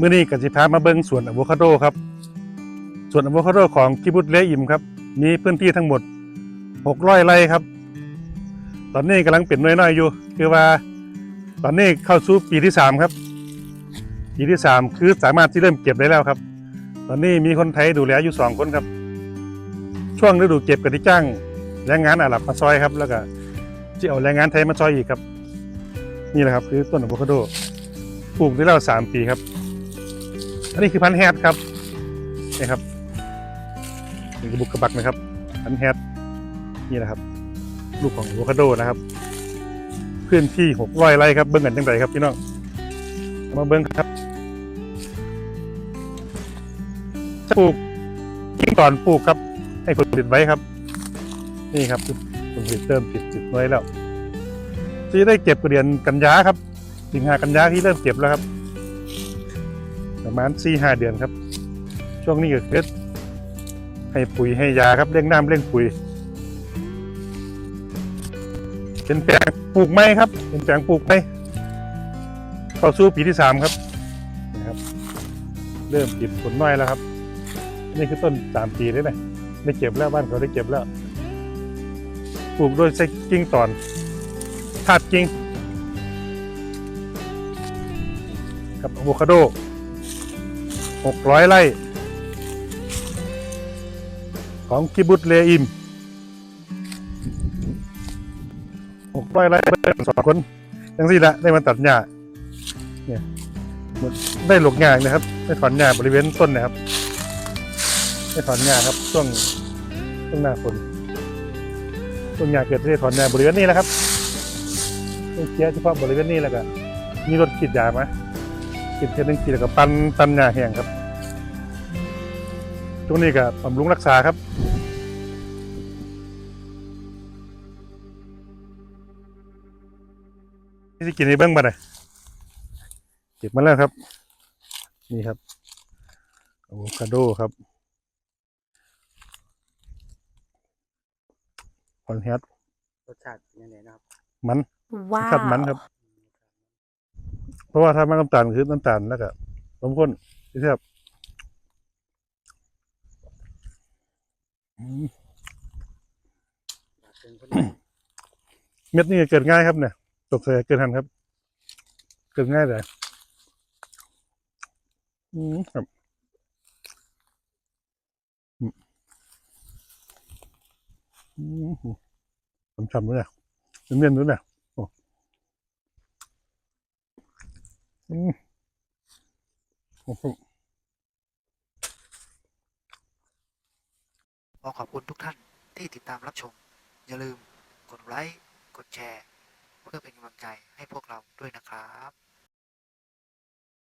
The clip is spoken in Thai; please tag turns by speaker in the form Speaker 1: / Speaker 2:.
Speaker 1: มื้อนี้ก็สิพามาเบิ่งสวนอะโวคาโดครับสวนอะโวคาโดของกิบุตเลอิมครับ มีพื้นที่ทั้งหมด600ไร่ครับ ตอนนี้กำลังเป็นน้อยๆอยู่ คือว่า ตอนนี้เข้าสู่ปีที่สามครับ ปีที่สามคือสามารถที่เริ่มเก็บได้แล้วครับ ตอนนี้มีคนไทยดูแลอยู่สองคนครับ ช่วงฤดูเก็บก็ที่จ้างแรงงานอาหรับมาซอยครับ แล้วก็ที่เอาแรงงานไทยมาซอยอีกครับ นี่แหละครับ คือต้นอะโวคาโดปลูกได้แล้วสามปีครับ อันนี้คือพันธุ์แฮดครับนี่ครับนี่กระบุกกระบักนะครับ พันธุ์แฮดนี่แหละครับ ลูกของโวคาโดนะครับ พื้นที่หกร้อยไร่ครับเบิ้งกันจังไดครับพี่น้องมาเบิ้งครับปลูกกิ่งก่อนปลูกครับ ให้ผลผลิตไว้ครับ นี่ครับผลผลิตเริ่มติดติดไว้แล้วที่ได้เก็บกระเดือนกันยาครับสิงหากันยาที่เริ่มเก็บแล้วครับ ประมาณสี่ห้าเดือนครับ ช่วงนี้ก็คือให้ปุ๋ยให้ยาครับเร่งน้ำเร่งปุ๋ยเป็นแปลงปลูกไม้ครับ เป็นแปลงปลูกไม้เข้าสู่ปีที่สามครับนะครับ เริ่มติดผลน้อยแล้วครับ นี่คือต้นสามปีเลยนะได้เก็บแล้วบ้านเขาได้เก็บแล้วปลูกโดยใช้กิ่งตอนทาดกิ่งกับอะโวคาโด หกร้อยไร่ ของกิบุตเลอิมหกร้อยไร่เบิ่งสองคนยังสี่ละได้มาตัดหญ้าเนี่ยได้หลกหญ้านะครับ ได้ถอนหญ้าบริเวณต้นนะครับ ได้ถอนหญ้าครับช่วงช่วงหน้าฝนช่วงหญ้าเกิดได้ถอนหญ้าบริเวณนี้แหละครับต้องเคลียเฉพาะบริเวณนี้แล้วก็มีรถขีดยาไหมาขีดเทียนหนึ่งขีดแล้วก็ปันปันหญ้าแห้งครับช่วงนี้ก็บำรุงรักษาครับนี่สิกินในเบื้องบันเลยเก็บมาแล้วครับ นี่ครับอะโวคาโดครับคอนแฮท
Speaker 2: รสชาติยังไงนะครับ
Speaker 1: มัน
Speaker 3: ว้า
Speaker 1: ขัดมัน
Speaker 3: ว
Speaker 1: ครับ เพราะว่าถ้าไมันน้ำตาลคือน้ำตาลแล้วก็นมข้นที่แทบอืม
Speaker 2: อยา
Speaker 1: เม็ดนี่เกิดง่ายครับเนี่ยตกใส่เกิดทันครับ เกิดง่ายเลยอืมครับอืมอืมผมชำด้วยเนี่ยเนียนๆด้วยเนี่ยโอ้อืมโอ้โห
Speaker 4: ขอขอบคุณทุกท่านที่ติดตามรับชม อย่าลืมกดไลค์ กดแชร์ เพื่อเป็นกำลังใจให้พวกเราด้วยนะครับ